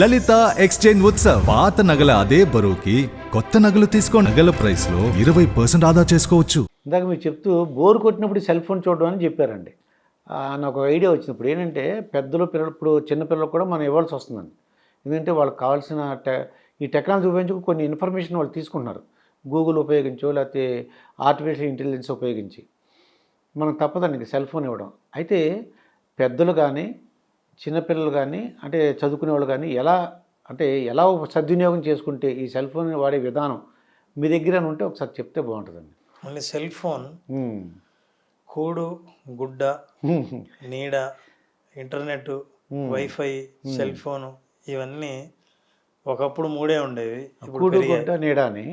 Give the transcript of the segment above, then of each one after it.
లలిత exchange Utsav. పాత నగల అదే బరువుకి కొత్త నగలు తీసుకో నగల ప్రైస్లో ఇరవై పర్సెంట్ ఆదా చేసుకోవచ్చు. ఇందాక మీరు చెప్తూ బోర్ కొట్టినప్పుడు సెల్ ఫోన్ చూడడం అని చెప్పారండి. నాకు ఐడియా వచ్చినప్పుడు ఏంటంటే పెద్దలు పిల్లలు ఇప్పుడు చిన్నపిల్లలకు కూడా మనం ఇవ్వాల్సి వస్తుందండి. ఎందుకంటే వాళ్ళకి కావాల్సిన టె ఈ టెక్నాలజీ ఉపయోగించి కొన్ని ఇన్ఫర్మేషన్ వాళ్ళు తీసుకుంటున్నారు. గూగుల్ ఉపయోగించో లేకపోతే ఆర్టిఫిషియల్ ఇంటెలిజెన్స్ ఉపయోగించి. మనం తప్పదండి సెల్ ఫోన్ ఇవ్వడం. అయితే పెద్దలు కానీ చిన్నపిల్లలు కానీ అంటే చదువుకునే వాళ్ళు కానీ ఎలా అంటే ఎలా సద్వినియోగం చేసుకుంటే ఈ సెల్ ఫోన్ వాడే విధానం మీ దగ్గర ఉంటే ఒకసారి చెప్తే బాగుంటుందండి. మళ్ళీ సెల్ ఫోన్. కూడు గుడ్డ నీడ ఇంటర్నెట్ వైఫై సెల్ ఫోను ఇవన్నీ ఒకప్పుడు మూడే ఉండేవి. కూడు. గుడ్డ నీడ అని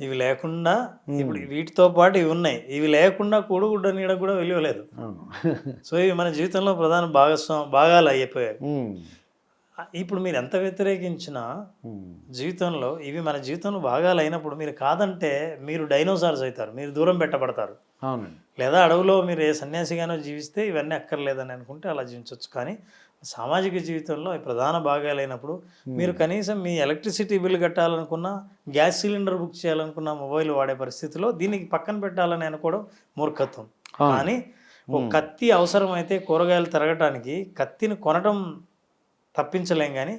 ఇవి లేకుండా ఇప్పుడు వీటితో పాటు ఇవి ఉన్నాయి. ఇవి లేకుండా కూడు గుడ్డ నీడ కూడా విలువ లేదు. అవును. సో ఇవి మన జీవితంలో ప్రధాన భాగస్వామి భాగాలు అయిపోయాయి. ఇప్పుడు మీరు ఎంత వ్యతిరేకించినా. జీవితంలో ఇవి మన జీవితంలో భాగాలు అయినప్పుడు మీరు కాదంటే మీరు డైనోసార్స్ అవుతారు. మీరు దూరం పెట్టబడతారు. లేదా అడవిలో మీరు ఏ సన్యాసిగానో జీవిస్తే ఇవన్నీ అక్కర్లేదని అనుకుంటే అలా జీవించవచ్చు కానీ సామాజిక జీవితంలో ప్రధాన భాగాలైనప్పుడు మీరు కనీసం మీ ఎలక్ట్రిసిటీ బిల్ కట్టాలనుకున్నా గ్యాస్ సిలిండర్ బుక్ చేయాలనుకున్న మొబైల్ వాడే పరిస్థితిలో దీనికి పక్కన పెట్టాలని అనుకోవడం మూర్ఖత్వం. కానీ ఒక కత్తి అవసరమైతే కూరగాయలు తరగటానికి కత్తిని కొనటం తప్పించలేం కానీ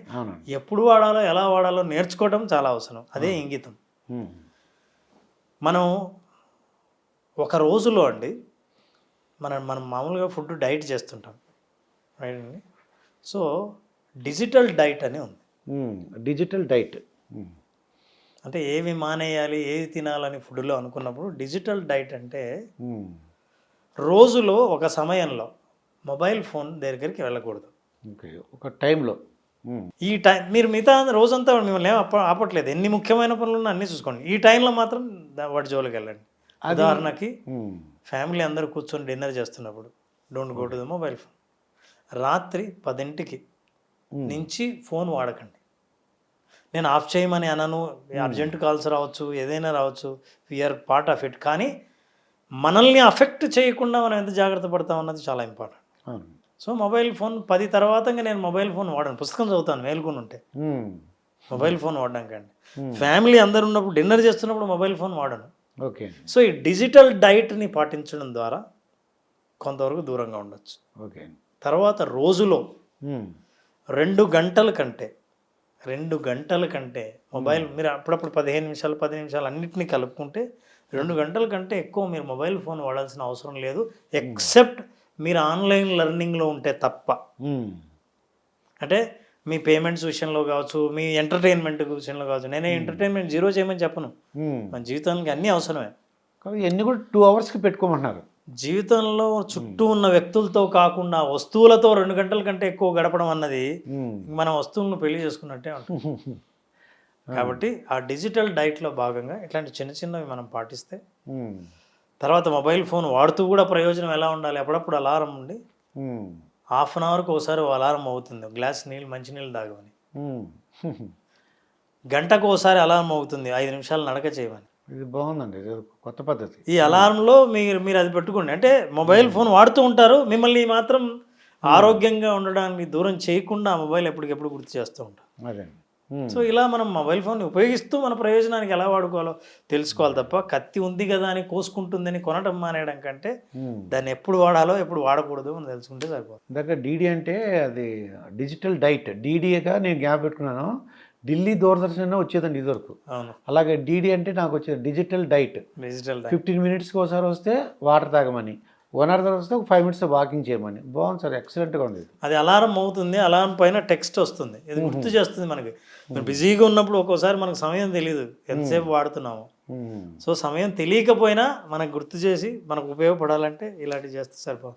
ఎప్పుడు వాడాలో ఎలా వాడాలో నేర్చుకోవడం చాలా అవసరం. అదే ఇంగితం. మనం ఒక రోజులో అండి మనం మనం మామూలుగా ఫుడ్ డైట్ చేస్తుంటాం. రైట్ అండి? సో డిజిటల్ డైట్ అని ఉంది. Digital diet. అంటే ఏవి మానేయాలి ఏది తినాలని ఫుడ్లో అనుకున్నప్పుడు డిజిటల్ డైట్ అంటే. రోజులో ఒక సమయంలో మొబైల్ ఫోన్ దగ్గరికి వెళ్ళకూడదు ఒక టైంలో. ఈ టైం మీరు మిగతా రోజంతా మిమ్మల్ని ఏం ఆప ఆపట్లేదు ఎన్ని ముఖ్యమైన పనులు ఉన్నా అన్నీ చూసుకోండి ఈ టైంలో మాత్రం వాటి జోలికి వెళ్ళండి ఉదాహరణకి. ఫ్యామిలీ అందరూ కూర్చొని డిన్నర్ చేస్తున్నప్పుడు don't go to the mobile phone రాత్రి పదింటికి నుంచి ఫోన్ వాడకండి. నేను ఆఫ్ చేయమని అనను అర్జెంట్ కాల్స్ రావచ్చు ఏదైనా రావచ్చు వీఆర్ పార్ట్ ఆఫ్ ఇట్ కానీ మనల్ని అఫెక్ట్ చేయకుండా మనం ఎంత జాగ్రత్త పడతాం అన్నది చాలా ఇంపార్టెంట్ సో మొబైల్ ఫోన్ పది తర్వాత నేను మొబైల్ ఫోన్ వాడను. పుస్తకం చదువుతాను మేల్కొని ఉంటే. Mobile phone వాడడానికండి. ఫ్యామిలీ అందరు ఉన్నప్పుడు డిన్నర్ చేస్తున్నప్పుడు మొబైల్ ఫోన్ వాడను. ఓకే. సో ఈ డిజిటల్ డైట్ని పాటించడం ద్వారా కొంతవరకు దూరంగా ఉండొచ్చు. ఓకే తర్వాత రోజులో. రెండు గంటల కంటే రెండు గంటల కంటే మొబైల్ మీరు అప్పుడప్పుడు పదిహేను నిమిషాలు పది నిమిషాలు అన్నిటినీ కలుపుకుంటే రెండు గంటల కంటే ఎక్కువ మీరు మొబైల్ ఫోన్ వాడాల్సిన అవసరం లేదు. ఎక్సెప్ట్ మీరు ఆన్లైన్ లెర్నింగ్లో ఉంటే తప్ప. అంటే మీ పేమెంట్స్ విషయంలో కావచ్చు మీ ఎంటర్టైన్మెంట్ విషయంలో కావచ్చు నేనే ఎంటర్టైన్మెంట్ జీరో చేయమని చెప్పను. మన జీవితానికి అన్నీ అవసరమే. ఇవన్నీ కూడా టూ అవర్స్కి పెట్టుకోమంటున్నారు. జీవితంలో చుట్టూ ఉన్న వ్యక్తులతో కాకుండా వస్తువులతో రెండు గంటల కంటే ఎక్కువ గడపడం అన్నది. మనం వస్తువులను పెళ్ళి చేసుకున్నట్టే ఉంటుంది. కాబట్టి ఆ డిజిటల్ డైట్లో భాగంగా ఇట్లాంటి చిన్న చిన్నవి మనం పాటిస్తే. తర్వాత మొబైల్ ఫోన్ వాడుతూ కూడా ప్రయోజనం ఎలా ఉండాలి? అప్పుడప్పుడు అలారం ఉండి. హాఫ్ అన్ అవర్కి ఒకసారి అలారం అవుతుంది గ్లాస్ నీళ్ళు మంచి నీళ్ళు తాగమని. గంటకు ఒకసారి అలారం అవుతుంది ఐదు నిమిషాలు నడక చేయమని. ఇది బాగుందండి ఇది కొత్త పద్ధతి. ఈ అలారంలో మీరు మీరు అది పెట్టుకోండి. అంటే మొబైల్ ఫోన్ వాడుతూ ఉంటారు మిమ్మల్ని మాత్రం ఆరోగ్యంగా ఉండడానికి దూరం చేయకుండా మొబైల్ ఎప్పటికెప్పుడు గుర్తు చేస్తూ ఉంటారు. అదే. సో ఇలా మనం మొబైల్ ఫోన్ ఉపయోగిస్తూ మన ప్రయోజనానికి ఎలా వాడుకోవాలో తెలుసుకోవాలి తప్ప కత్తి ఉంది కదా అని కోసుకుంటుందని కొనటం మానేయడం కంటే. దాన్ని ఎప్పుడు వాడాలో ఎప్పుడు వాడకూడదు అని తెలుసుకుంటే సరిపోతుంది. ఇందాక డీడీ అంటే అది డిజిటల్ డైట్ డీడీగా నేను జ్ఞాపకం పెట్టుకున్నాను. ఢిల్లీ దూరదర్శన్ వచ్చేదండి ఇదివరకు. అలాగే డీడీ అంటే నాకు వచ్చేది డిజిటల్ డైట్. డిజిటల్ ఫిఫ్టీన్ మినిట్స్కి ఒకసారి వస్తే వాటర్ తాగమని. వన్ అవర్ తర్వాత వస్తే ఒక ఫైవ్ మినిట్స్ వాకింగ్ చేయమని. బాగుంది సార్ ఎక్సలెంట్గా ఉంది. అది అలారం అవుతుంది అలారం పైన టెక్స్ట్ వస్తుంది. ఇది గుర్తు చేస్తుంది మనకి. బిజీగా ఉన్నప్పుడు ఒక్కోసారి మనకు సమయం తెలియదు ఎంతసేపు వాడుతున్నాము. సో సమయం తెలియకపోయినా మనకు గుర్తు చేసి మనకు ఉపయోగపడాలంటే ఇలాంటివి చేస్తే సరిపోతుంది